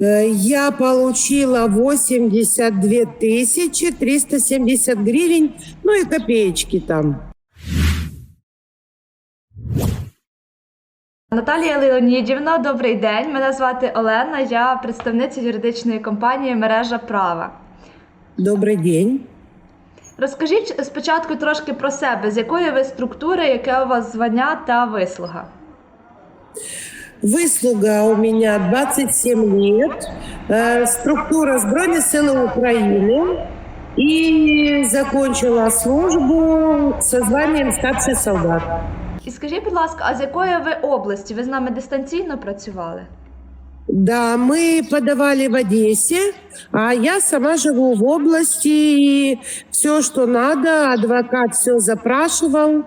Э, Я получила 82 тысячи 370 гривен, ну и копеечки там. Наталія Леонідівна, добрий день. Мене звати Олена. Я представниця юридичної компанії Мережа права. Добрый день. Розкажіть спочатку трошки про себе, з якої ви структури, яке у вас звання та вислуга. Выслуга у меня 27 лет. Э, Структура Збройных сил Украины. И закончила службу со званием старший солдат. І скажіть, будь ласка, а з якої ви області? Ви з нами дистанційно працювали? Да, мы подавали в Одессе, а я сама живу в области, и все, что надо, адвокат все запрашивал.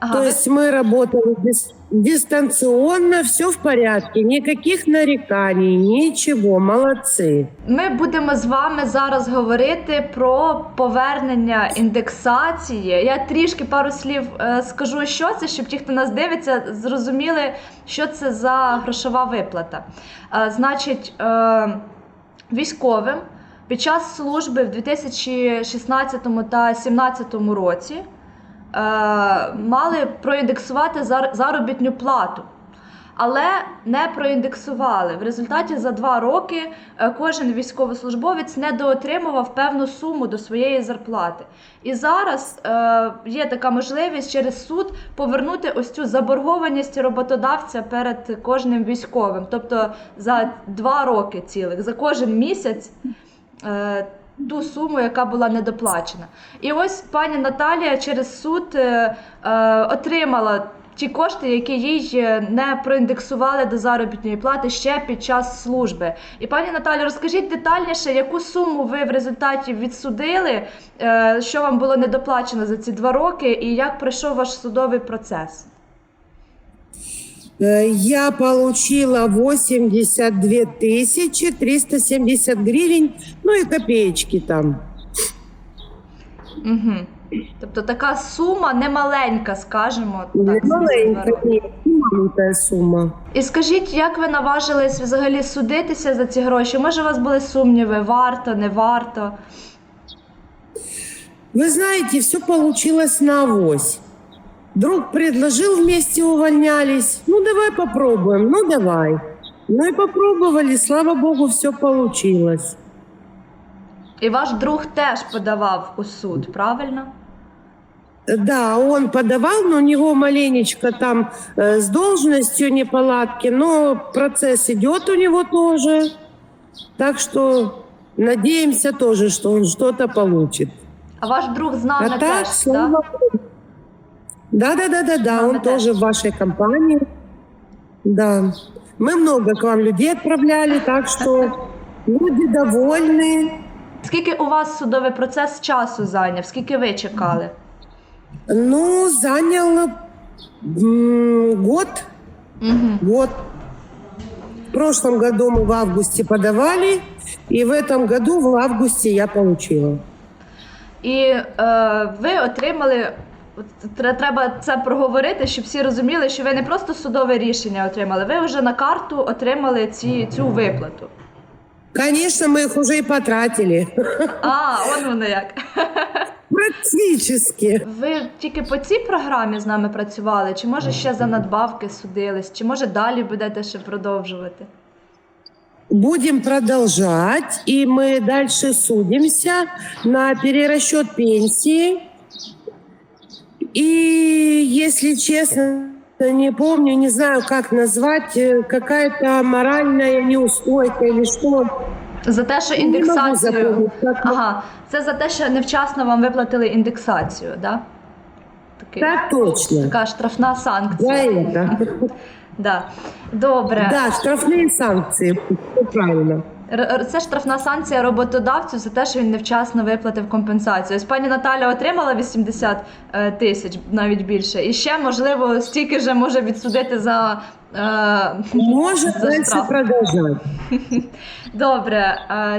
Ага, То есть мы работали дис- дистанционно, все в порядке, никаких нареканий, ничего, молодцы. Ми будемо з вами зараз говорити про повернення індексації. Я трішки пару слів е, скажу, що це, щоб ті, хто нас дивиться, зрозуміли, що це за грошова виплата. Е, значить, е, військовим під час служби в 2016 та 2017 році мали проіндексувати зар- заробітну плату. Але не проіндексували. В результаті за два роки е, кожен військовослужбовець недоотримував певну суму до своєї зарплати. І зараз е, є така можливість через суд повернути ось цю заборгованість роботодавця перед кожним військовим. Тобто за два роки цілих, за кожен місяць. Ту суму, яка була недоплачена. І ось пані Наталія через суд е, е, отримала ті кошти, які їй е, не проіндексували до заробітної плати ще під час служби. І пані Наталі, розкажіть детальніше, яку суму ви в результаті відсудили, е, що вам було недоплачено за ці два роки, і як пройшов ваш судовий процес? Э, Я получила 82 тысячи 370 гривен, ну и копеечки там. Угу. Тобто така сума немаленька, скажімо. Не так, за ці два маленькая, роки. нет, не маленькая сумма. І скажіть, як ви наважились взагалі судитися за ці гроші? Може, у вас були сумніви, варто, не варто? Вы знаете, все получилось на авось. Друг предложил, вместе увольнялись. Ну, давай попробуем, ну, давай. Ну и попробовали, слава богу, все получилось. І ваш друг теж подавав у суд, правильно? Да, он подавал, но у него маленечко там э, с должностью неполадки, но процесс идет у него тоже. Так что надеемся тоже, что он что-то получит. А ваш друг з нами а так, теж, слава так? богу. Да, да, да, да, да, Мама он теж. тоже в вашей компании. Да. Мы много к вам людей отправляли, так что люди довольны. Скільки у вас судовий процес часу зайняв? Скільки ви чекали? Ну, занял м, год. Угу. Вот. В прошлом году мы в августе подавали, и в этом году в августе я получила. І е, ви отримали. Треба це проговорити, щоб всі розуміли, що ви не просто судове рішення отримали, ви вже на карту отримали ці, цю виплату. Конечно, мы их уже и потратили. А, он воно як. Практически. Ви тільки по цій програмі з нами працювали, чи може ще за надбавки судились, чи може далі будете ще продовжувати? Будем продолжать, и мы дальше судимся на перерасчет пенсии. И, если честно, не помню, не знаю, как назвать, э, какая-то моральная неустойка или что. За те, що Не могу індексацію. запомнить, как Ага, це за те, що невчасно вам виплатили індексацію, да? Такий, Так точно. така штрафна За санкція. это. Да. Добре. Да, штрафные санкции. Всё правильно. Це штрафна санкція роботодавцю за те, що він невчасно виплатив компенсацію. Ось пані Наталя отримала 80 е, тисяч, навіть більше. І ще, можливо, стільки же може відсудити за. Е, дальше штраф. продолжать. Добре.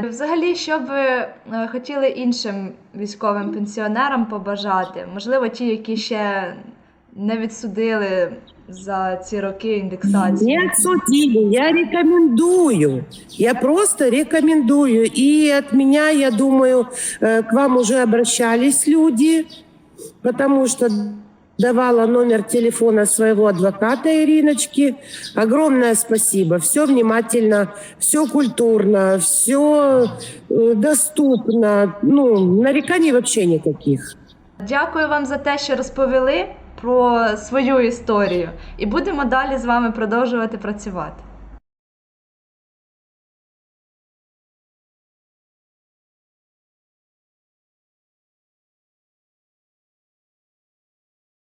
Взагалі, що ви е, хотіли іншим військовим пенсіонерам побажати? Можливо, ті, які ще не відсудили за ці роки індексації? Не отсудили, я рекомендую. Я просто рекомендую. И от меня, я думаю, э, к вам уже обращались люди, потому что давала номер телефона своего адвоката Ириночки. Огромное спасибо. Все внимательно, все культурно, все доступно. Ну, нареканий вообще никаких. Дякую вам за те, що розповіли про свою історію, і будемо далі з вами продовжувати працювати.